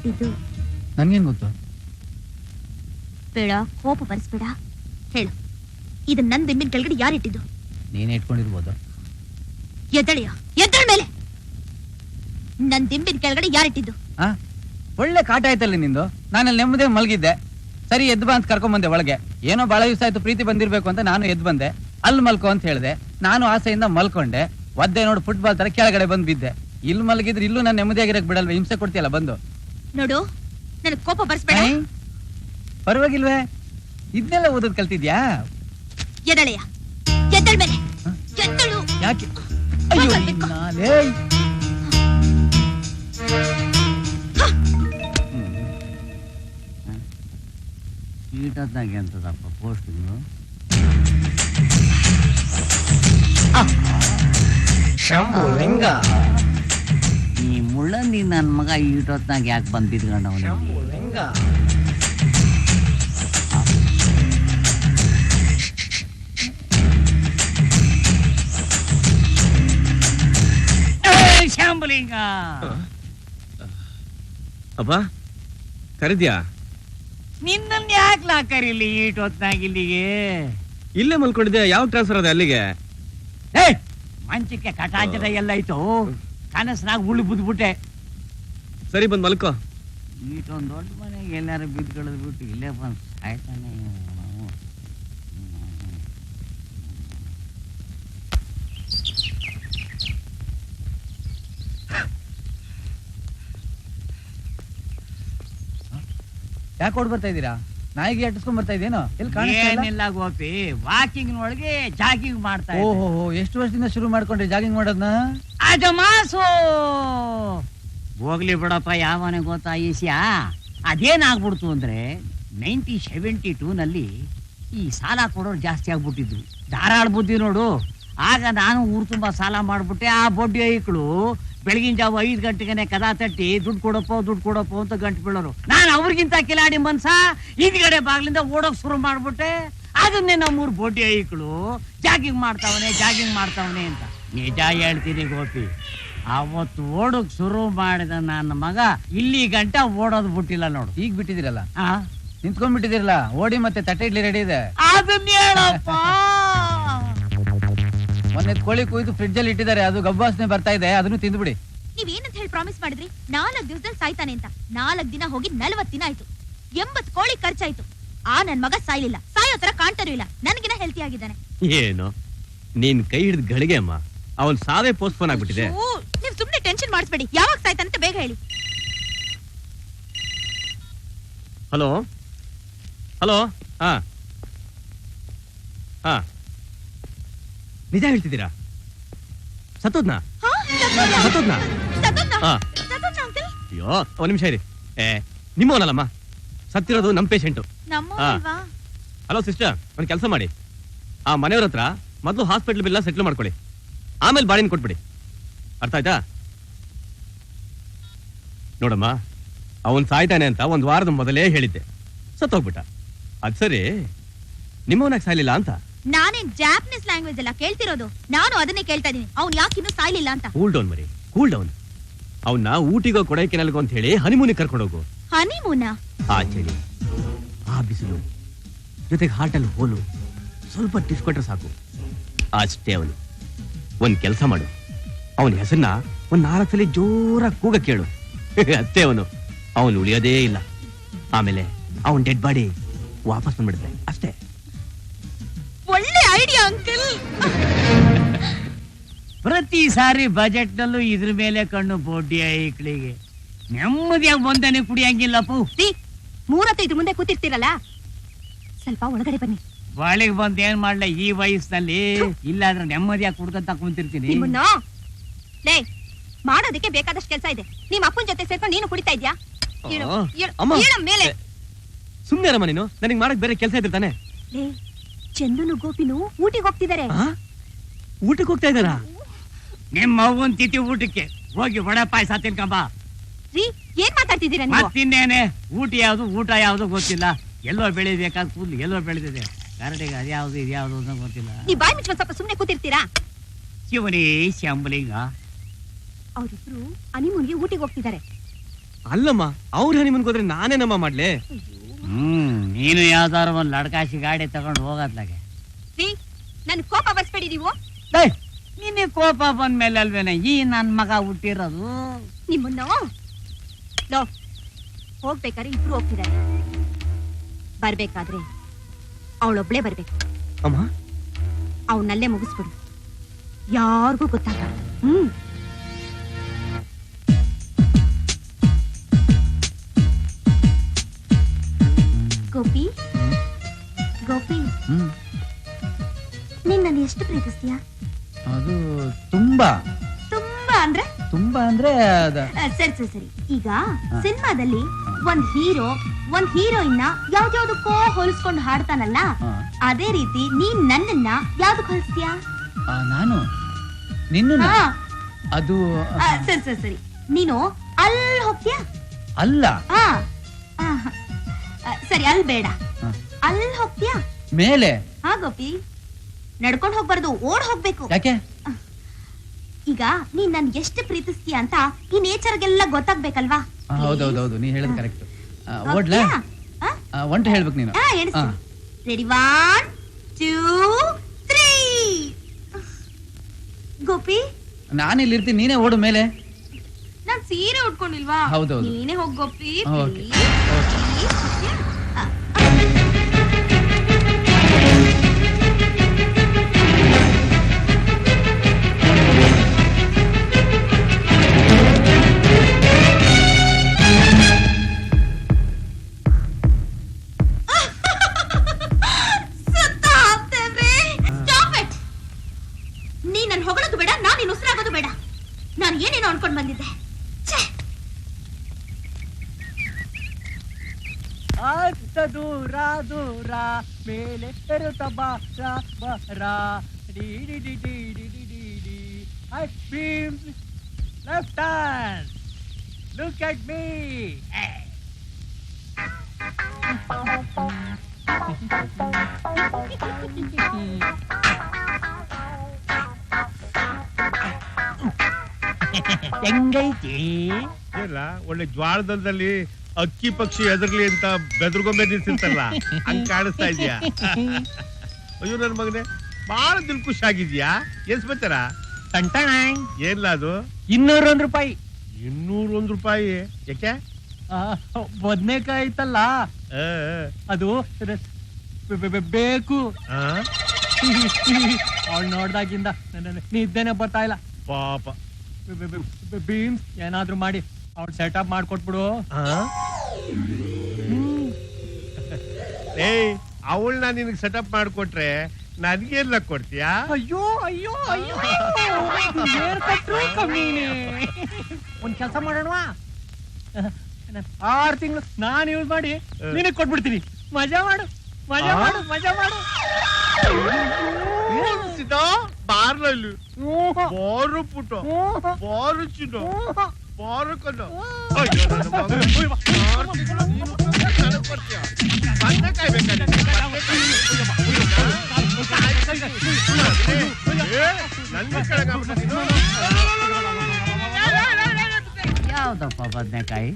ಯಾರಿಟ್ಟಿದ್ದು ನನ್ಗೇನ್ ಗೊತ್ತು? ಬೇಡ ಕೋಪ ಬರ್ಸ್ಬೇಡ. ಹೇಳು. ಇದು ನನ್ ದಿಂಬಿನ ಕೆಳಗಡೆ ಯಾರಿಟ್ಟಿದ್ದು ನೀನೇ ಇಟ್ಕೊಂಡಿರ್ಬೋದು? ಎದ್ದಳೆಯ. ಎದ್ದಳ ಮೇಲೆ! ನನ್ ದಿಂಬಿನ ಕೆಳಗಡೆ ಯಾರಿಟ್ಟಿದ್ದು ಆ? ಒಳ್ಳೆ ಕಾಟ ಆಯ್ತಲ್ಲ ನಿಂದು. ನಾನಲ್ಲಿ ನೆಮ್ಮದಿ ಮಲಗಿದ್ದೆ. ಸರಿ ಎದ್ದು ಬಾ ಅಂತ ಕರ್ಕೊಂಡ್ ಬಂದೆ ಒಳಗೆ. ಏನೋ ಬಹಳ ದಿವಸ ಆಯ್ತು ಪ್ರೀತಿ ಬಂದಿರ್ಬೇಕು ಅಂತ ನಾನು ಎದ್ದು ಬಂದೆ. ಅಲ್ಲಿ ಮಲ್ಕೋ ಅಂತ ಹೇಳಿದೆ. ನಾನು ಆಸೆಯಿಂದ ಮಲ್ಕೊಂಡೆ. ಒದ್ದೆ ನೋಡು ಫುಟ್ಬಾಲ್ ತರ ಕೆಳಗಡೆ ಬಂದ್ ಬಿದ್ದೆ. ಇಲ್ಲಿ ಮಲಗಿದ್ರೆ ಇಲ್ಲೂ ನಾನು ನೆಮ್ಮದಿಯಾಗಿರಕ್ ಬಿಡಲ್ವ? ಹಿಂಸೆ ಕೊಡ್ತೀಯಲ್ಲ ಬಂದು. ನೋಡು ನನ್ ಕೋಪ ಬರ್ಸ್ಬೇಡ. ಐ? ಪರವಾಗಿಲ್ವೇ? ಇದನ್ನೆಲ್ಲ ಓದೋದ್ ಕಲ್ತಿದ್ಯಾ? ಎದಳೆಯ ಎದ್ದಳ ಮೇಲೆ ಹ? ಎದ್ದಳು. ಯಾಕೆ? ಅಯ್ಯೋ ಹೋಗ್ಬೇಕು. ನಿನ್ನಾಲೇ. ಈಟತ್ತಾಗೆ ಅಂತದಪ್ಪ ಪೋಸ್ಟಿಂಗು ಶಂಭುಲಿಂಗ. ಈ ಮುಳ್ಳಂದಿ ನನ್ನ ಮಗ ಈಟೊತ್ನಾಗ ಯಾಕೆ ಬಂದು ಬಿದ್ಕೊಂಡವನು ಶಾಂಬಲಿಂಗ ಅಪ್ಪ ಕರೆದ್ಯಾ? ನಿನ್ನನ್ನು ಯಾಕೆ ಕರೀಲಿ ಈಟೊತ್ನಾಗ ಇಲ್ಲಿಗೆ? ಇಲ್ಲೇ ಮಲ್ಕೊಂಡಿದ್ಯಾ? ಯಾವ ಟ್ರಾನ್ಸ್ಫರ್ ಅದ ಅಲ್ಲಿಗೆ? ಏ ಮಂಚಕ್ಕೆ ಕಟಾಂಜದ ಎಲ್ಲ ಐತು ಕನಸ್ನಾಗ ಉಳ್ಳಿ ಬಿದ್ಬಿಟ್ಟೆ. ಸರಿ ಬಂದ್ ಮಲ್ಕೋ. ಇಷ್ಟೊಂದು ದೊಡ್ಡ ಮನೆಗೆ ಎಲ್ಲಾರು ಬಿದ್ಕೊಳ್ಳೋದು ಬಿಟ್ಟು ಇಲ್ಲೇ ಬಂದು ಸಾಯ್ತಾನೆ ನಾವು. ಯಾಕೆ ಓಡ್ ಬರ್ತಾ ಇದ್ದೀರಾ? ನಾಯಿಗೆ ಎಟ್ಟಿಸ್ಕೊಂಡ್ ಬರ್ತಾ ಇದೇನೋ? ಎಲ್ಲಿ ಕಾಣಿಸ್ತಾ ಇಲ್ಲ? ಏನಿಲ್ಲ ಗೋಪಿ ವಾಕಿಂಗ್ ಒಳಗೆ ಜಾಗಿಂಗ್ ಮಾಡ್ತಾ ಇದ್ದೆ. ಓಹೋ ಎಷ್ಟು ವರ್ಷದಿಂದ ಶುರು ಮಾಡ್ಕೊಂಡ್ರಿ ಜಾಗಿಂಗ್ ಮಾಡೋದನ್ನ ಅದು ಮಾಸು ಹೋಗ್ಲಿ ಬಿಡಪ್ಪ, ಯಾವನೇ ಗೊತ್ತಾ ಈಸ್ಯಾ ಅದೇನಾಗ್ಬಿಡ್ತು ಅಂದ್ರೆ ನೈನ್ಟಿ ಸೆವೆಂಟಿ ಟೂ ನಲ್ಲಿ ಈ ಸಾಲ ಕೊಡೋರು ಜಾಸ್ತಿ ಆಗ್ಬಿಟ್ಟಿದ್ರು. ಧಾರಾಳ ಬುದ್ಧಿ ನೋಡು. ಆಗ ನಾನು ಊರು ತುಂಬಾ ಸಾಲ ಮಾಡ್ಬಿಟ್ಟೆ. ಆ ಬೊಡ್ಡಿ ಐಕ್ಳು ಬೆಳಗಿನ ಜಾವ ಐದು ಗಂಟೆಗೆ ಕದ ತಟ್ಟಿ, ದುಡ್ಡು ಕೊಡಪ್ಪ ದುಡ್ಡು ಕೊಡಪ್ಪ ಅಂತ ಗಂಟು ಬೀಳೋರು. ನಾನು ಅವ್ರಿಗಿಂತ ಕಿಲಾಡಿ ಮನ್ಸ? ಹಿಂದ್ಗಡೆ ಬಾಗ್ಲಿಂದ ಓಡೋಕ್ ಶುರು ಮಾಡ್ಬಿಟ್ಟೆ. ಅದನ್ನೇ ನಮ್ಮೂರು ಬೊಡ್ಡಿ ಐಕ್ಳು. ಜಾಗಿಂಗ್ ಮಾಡ್ತಾವನೆ ಜಾಗಿಂಗ್ ಮಾಡ್ತಾವನೆ ಅಂತ. ನಿಜ ಹೇಳ್ತೀನಿ ಗೋಪಿ. ಅವತ್ತು ಓಡಕ್ ಶುರು ಮಾಡಿದ ನನ್ನ ಮಗ ಇಲ್ಲಿ ಗಂಟ ಓಡೋದು ಬಿಟ್ಟಿಲ್ಲ ನೋಡು. ಈಗ ಬಿಟ್ಟಿದಿರಲ್ಲ ನಿಂತ್ಕೊಂಡ್ಬಿಟ್ಟಿದಿರಲ್ಲ ನಿಂತ್ಕೊಂಡ್ ಬಿಟ್ಟಿದಿರಲ್ಲ ಓಡಿ ಮತ್ತೆ ತಟ್ಟೆ ಇಡ್ಲಿ ರೆಡಿ ಇದೆ. ಮೊನ್ನೆ ಕೋಳಿ ಕುಯ್ದು ಫ್ರಿಡ್ಜ್ ಅಲ್ಲಿ ಇಟ್ಟಿದ್ದಾರೆ. ಅದು ಗಬ್ಬಾಸನೆ ಬರ್ತಾ ಇದೆ. ಅದನ್ನು ತಿಂದ್ಬಿಡಿ. ನೀವೇನಂತ ಹೇಳಿ ಪ್ರಾಮಿಸ್ ಮಾಡಿದ್ರಿ? ನಾಲ್ಕ್ ದಿವಸದಲ್ಲಿ ಸಾಯ್ತಾನೆ ಅಂತ. ನಾಲ್ಕ್ ದಿನ ಹೋಗಿ ನಲವತ್ ದಿನ ಆಯ್ತು. ಎಂಬತ್ ಕೋಳಿ ಖರ್ಚಾಯ್ತು. ಆ ನನ್ ಮಗ ಸಾಯ್ಲಿಲ್ಲ. ಸಾಯೋ ತರ ಕಾಣ್ತಾರೂ ಇಲ್ಲ ನನಗಿನ ಹೆಲ್ತಿ ಆಗಿದ್ದಾನೆ. ಏನು? ನೀನ್ ಕೈ ಹಿಡಿದ್ ಗಳಿಗೆ ಅಮ್ಮ. ಅವನ್ ಸಾವೇ ಪೋಸ್ಟ್ಪೋನ್ ಆಗ್ಬಿಟ್ಟಿದೆ. ನೀವು ಸುಮ್ಮನೆ ಟೆನ್ಷನ್ ಮಾಡಿಸ್ಬೇಡಿ. ಯಾವಾಗ ಸಾಯ್ತಾನೆ ಅಂತ ಬೇಗ ಹೇಳಿ. ಹಲೋ? ಹಲೋ? ಹಾ. ಹಾ. ನಿಜ ಹೇಳ್ತಿದ್ದೀರಾ? ಸತ್ತೋದ್ನಾ ಸತ್ತೋದ್ನ? ಹಾ. ಅಯ್ಯೋ ಒಂದ್ ನಿಮಿಷ ಇರಿ. ಏ ನಿಮ್ಮವನಲ್ಲಮ್ಮ? ಸತ್ತಿರೋದು ನಮ್ಮ ಪೇಷಂಟು? ಹಲೋ ಸಿಸ್ಟರ್ ಒಂದು ಕೆಲಸ ಮಾಡಿ. ಆ ಮನೆಯವ್ರ ಹತ್ರ ಮೊದಲು ಹಾಸ್ಪಿಟ್ಲ್ ಬಿಲ್ಲ ಸೆಟ್ಲ್ ಮಾಡ್ಕೊಳ್ಳಿ. ಆಮೇಲೆ ಬಾಡಿನ ಕೊಟ್ಬಿಡಿ. ಅರ್ಥ ಆಯ್ತಾ? ನೋಡಮ್ಮ ಅವನ್ ಸಾಯ್ತಾನೆ ಅಂತ ಒಂದ್ ವಾರದ ಮೊದಲೇ ಹೇಳಿದ್ದೆ. ಸತ್ತೋಗ್ಬಿಟ್ಟ. ಅದ್ ಸರಿ ನಿಮ್ಮವನಾಗ ಸಾಯ್ಲಿಲ್ಲ ಅಂತ? ನಾನೇನ್ ಜಾಪನೀಸ್ ಲ್ಯಾಂಗ್ವೇಜ್ ಅಲ್ಲ ಕೇಳ್ತಿರೋದು? ನಾನು ಅದನ್ನೇ ಕೇಳ್ತಾ ಇದೀನಿ ಅವ್ನು ಯಾಕೆ ಇನ್ನೂ ಸಾಯ್ಲಿಲ್ಲ ಅಂತ? ಕೂಲ್ ಡೌನ್ ಮರಿ ಕೂಲ್ ಡೌನ್ ಅವನ್ನ ಊಟಿಗೋ ಕೊಡೈಕೆನಲ್ಗೋ ಅಂತ ಹೇಳಿ ಹನಿಮೂನಿಗೆ ಕರ್ಕೊಂಡೋಗು ಹನಿಮೂನ ಆ? ಚಳಿ ಆ ಬಿಸಿಲು ಜೊತೆಗೆ ಹಾರ್ಟಲ್ಲಿ ಹೋಲು. ಸ್ವಲ್ಪ ಟಿಫ್ ಕೊಟ್ರೆ ಸಾಕು. ಅಷ್ಟೇ ಅವನು. ಒಂದ್ ಕೆಲಸ ಮಾಡು. ಅವನ ಹೆಸರನ್ನ ಒಂದ್ ನಾಲ್ಕು ಸಲ ಜೋರಾಗಿ ಕೂಗ ಕೇಳು. ಅಷ್ಟೇ ಅವನು. ಅವನು ಉಳಿಯೋದೇ ಇಲ್ಲ. ಆಮೇಲೆ ಅವನ್ ಡೆಡ್ ಬಾಡಿ ವಾಪಸ್ ಬಂದ್ಬಿಡುತ್ತೆ. ಅಷ್ಟೇ. ಒಳ್ಳೆ ಐಡಿಯಾ ಅಂಕಲ್ ಪ್ರತಿ ಸಾರಿ ಬಜೆಟ್ ನಲ್ಲೂ ಇದ್ರ ಮೇಲೆ ಕಣ್ಣು ಬೊಡ್ಡಿ ಐಕ್ಳಿಗೆ ನೆಮ್ಮದಿಯಾಗಿ ಒಂದನೆ ಕುಡಿಯಂಗಿಲ್ಲಪ್ಪು. ಮೂರತ್ತು ಇದ್ರ ಮುಂದೆ ಕೂತಿರ್ತೀರಲ್ಲ? ಸ್ವಲ್ಪ ಒಳಗಡೆ ಬನ್ನಿ. ಬಾಳಿಗೆ ಬಂದ್ ಏನ್ ಮಾಡ್ಲ ಈ ವಯಸ್ಸಲ್ಲಿ? ಇಲ್ಲಾಂದ್ರೆ ನೆಮ್ಮದಿಯಾಗಿ ಕುಡ್ಕಂತ ಕುಂತಿರ್ತೀನಿ ನಿಮ್ಮನ್ನ? ಲೇ ಮಾಡೋದಕ್ಕೆ ಬೇಕಾದಷ್ಟು ಕೆಲಸ ಇದೆ. ನಿಮ್ಮ ಅಪ್ಪನ ಜೊತೆ ಸೇರ್ಕೊಂಡು ನೀನು ಕುಡಿತಾ ಇದ್ಯಾ? ಏಳು, ಆ, ಏಳು, ಅಮ್ಮ. ಏಳು ಮೇಲೆ. ಸುಮ್ನೆ ಅಮ್ಮ ನೀನು. ನನಗೆ ಮಾಡಕ್ ಬೇರೆ ಕೆಲಸ ಇದ್ರೆ ತಾನೆ. ಲೇ ಚಂದನು ಗೋಪಿನು ಊಟಿಗೆ ಹೋಗ್ತಿದ್ದಾರೆ. ಊಟಕ್ಕೆ ಹೋಗ್ತಾ ಇದಾರ ನಿಮ್ಮ ಅವ್ವನ್ ತಿಥಿ ಊಟಕ್ಕೆ ಹೋಗಿ ವಡೆ ಪಾಯಸ ತಿನ್ಕಂಬ. ರೀ ಏನ್ ಮಾತಾಡ್ತಿದ್ದೀರಾ ನೀವು? ಮತ್ತಿನ್ನೇನೆ ಊಟ ಯಾವ್ದು ಊಟ ಯಾವ್ದು ಗೊತ್ತಿಲ್ಲ. ಎಲ್ಲೋ ಬೆಳಿಬೇಕಾದ ಕೂದಲು ಎಲ್ಲೋ ಬೆಳೆದಿದೆ. ಕರಡಿಗೆ ಅದ್ಯಾವುದು ಇದ್ಯಾವುದು ಅಂತ ಗೊತ್ತಿಲ್ಲ. ನೀವ್ ಬಾಯ್ ಮುಚ್ಕೊಂಡ್ ಸ್ವಲ್ಪ ಸುಮ್ನೆ ಕೂತಿರ್ತೀರಾ? ಶಿವನೇ ಶಂಬಲಿಂಗ ಅವರಿಬ್ರು ಹನಿಮೂನ್ಗೆ ಊಟಿಗೆ ಹೋಗ್ತಿದ್ದಾರೆ. ಅಲ್ಲಮ್ಮ ಅವ್ರ ಹನಿಮನ್ಗೆ ಹೋದ್ರೆ ನಾನೇನಮ್ಮ ಮಾಡ್ಲೆ. ಹ್ಮ್ ನೀನು ಯಾವ್ದಾರ ಒಂದ್ ಲಡ್ಕಾಶಿ ಗಾಡಿ ತಗೊಂಡು ಹೋಗತ್ಲಾಗೆ ರೀ ನನ್ ಕೋಪ ಬರ್ಸ್ಬೇಡಿ ನೀವು. ನಿನ್ನೆ ಕೋಪ ಬಂದ್ಮೇಲೆ ಅಲ್ವೇನ ಈ ನನ್ ಮಗ ಹುಟ್ಟಿರೋದು? ನಿಮ್ಮನ್ನು? ಲೋ ಹೋಗ್ಬೇಕಾದ್ರೆ ಇಬ್ರು ಹೋಗ್ತಿದ್ದಾರೆ. ಬರ್ಬೇಕಾದ್ರೆ ಅವಳೊಬ್ಳೆ ಬರ್ಬೇಕು. ಅಮ್ಮ? ಅವನಲ್ಲೇ ಮುಗಿಸ್ಬಿಡು. ಯಾರಿಗೂ ಗೊತ್ತಾಗಬಾರ್ದು ಹ್ಮ್. ಗೋಪಿ? ಗೋಪಿ? ಹ್ಮ್. ನೀನ್ ನಾನು ಎಷ್ಟು ಪ್ರೀತಿಸ್ತೀಯ? ಅದು ತುಂಬಾ. ತುಂಬಾ ಅಂದ್ರೆ? ತುಂಬಾ ಅಂದ್ರೆ ಅದ. ಆ, ಸರಿ ಸರಿ ಸರಿ. ಈಗ ಸಿನಿಮಾದಲ್ಲಿ ಒಂದ್ ಹೀರೋ ಒಂದ್ ಹೀರೋಯಿನ್ನ ಯಾವ್ದ್ಯಾವ್ದಕ್ಕೋ ಹೋಲಿಸ್ಕೊಂಡು ಹಾಡ್ತಾನಲ್ಲ? ಅದೇ ರೀತಿ ನೀನ್ ನನ್ನನ್ನ ಯಾವ್ದಕ್ ಹೋಲಿಸ್ತೀಯ? ನಾನು? ನಿನ್ನ ಅದು ಸರಿ ಸರಿ ಸರಿ. ನೀನು ಅಲ್ಲಿ ಹೋಗ್ತೀಯಾ? ಅಲ್ಲ. ಸರಿ ಅಲ್ಲಿ ಬೇಡ. ಅಲ್ಲಿ ಹೋಗ್ತೀಯಾ? ಮೇಲೆ? ಹಾ ಗೋಪಿ. ನಡ್ಕೊಂಡ್ ಹೋಗ್ಬಾರ್ದು ಓಡ್ ಹೋಗ್ಬೇಕು. ಯಾಕೆ? ಈಗ ನೀನ್ ನನ್ ಎಷ್ಟು ಪ್ರೀತಿಸ್ತೀಯ ಅಂತ ಈ ನೇಚರ್ಗೆಲ್ಲ ಗೊತ್ತಾಗ್ಬೇಕಲ್ವಾ? ಹೌದೌದೌದು ನೀ ಹೇಳದ್ ಕರೆಕ್ಟ್ ಓಡ್ಲಾ? ಒಂಟು ಹೇಳ್ಬೇಕು ನೀನು. Ready one two three Gopi ನಾನು ಇಲ್ಲಿ ಇರ್ತೀನಿ ನೀನೇ ಓಡು ಮೇಲೆ. ನಾನ್ ಸೀರೆ ಉಟ್ಕೊಂಡಿಲ್ವಾ? ಹೌದೌದು. ನೀನೇ ಹೋಗಿ ಗೋಪಿ ಓಕೆ. ಛೇ ಅಷ್ಟ ದೂರ ದೂರ ಮೇಲೆ ಬೆರುತ್ತ ಬಾರ ಬರ ಡಿ ಡಿ ಡಿ ಡಿ ಡಿ ಡಿ ಡಿ D I beam left hand look at me ಹೆಂಗೈತಿ? ಇಲ್ಲ ಒಳ್ಳೆ ಜ್ವಾಳದಲ್ಲಿ ಅಕ್ಕಿ ಪಕ್ಷಿ ಎದರ್ಲಿ ಅಂತ ಬೆದರ್ಗೊಂಬೆ ನಿಲ್ಸಿರ್ತಲ್ಲ ಹಂಗ್ ಕಾಣಿಸ್ತಾ ಇದ್ಯಾ? ಅಯ್ಯೋ ನನ್ ಮಗನೇ ಬಹಳ ದಿಲ್ ಖುಷಿ ಆಗಿದ್ಯಾ? ಎಸ್ ಬತ್ತಾರ ಏನ್ಲ ಅದು? ಇನ್ನೂರ ಒಂದ್ ರೂಪಾಯಿ. ಇನ್ನೂರ ಒಂದ್ ರೂಪಾಯಿ? ಯಾಕೆ? ಬದ್ನೇಕಾಯಿ ಐತಲ್ಲ? ಆ, ಅದು ಬೇಕು. ಆ, ಅವಳು ನೋಡ್ದಾಗಿಂದ ನಿದ್ದೆನೆ ಬರ್ತಾ ಇಲ್ಲ. ಪಾಪ. ಬೀಮ್ಸ್ ಏನಾದ್ರೂ ಮಾಡಿ. ಅವ್ಳು ಸೆಟಪ್ ಮಾಡ್ಕೊಟ್ಬಿಡು? ಏಯ್ ಅವಳನ್ನ ನಿನಗೆ ಸೆಟಪ್ ಮಾಡ್ಕೊಟ್ರೆ ನನ್ಗೇನ್ಲ ಕೊಡ್ತೀಯಾ? ಅಯ್ಯೋ ಅಯ್ಯೋ ಅಯ್ಯೋ. ಒಂದ್ ಕೆಲಸ ಮಾಡೋಣ ಆರ್ ತಿಂಗಳು ನಾನ್ ಯೂಸ್ ಮಾಡಿ ನಿನಗ್ ಕೊಟ್ಬಿಡ್ತೀನಿ. ಮಜಾ ಮಾಡು ಮಜಾ ಮಾಡು ಮಜಾ ಮಾಡು. പാർലു ബോറ് പുട്ടോ ബോറ് ചിട്ടോ ബോറക്കൊല്ലോ ಯಾವ್ದಪ್ಪ ಬದನೆಕಾಯಿ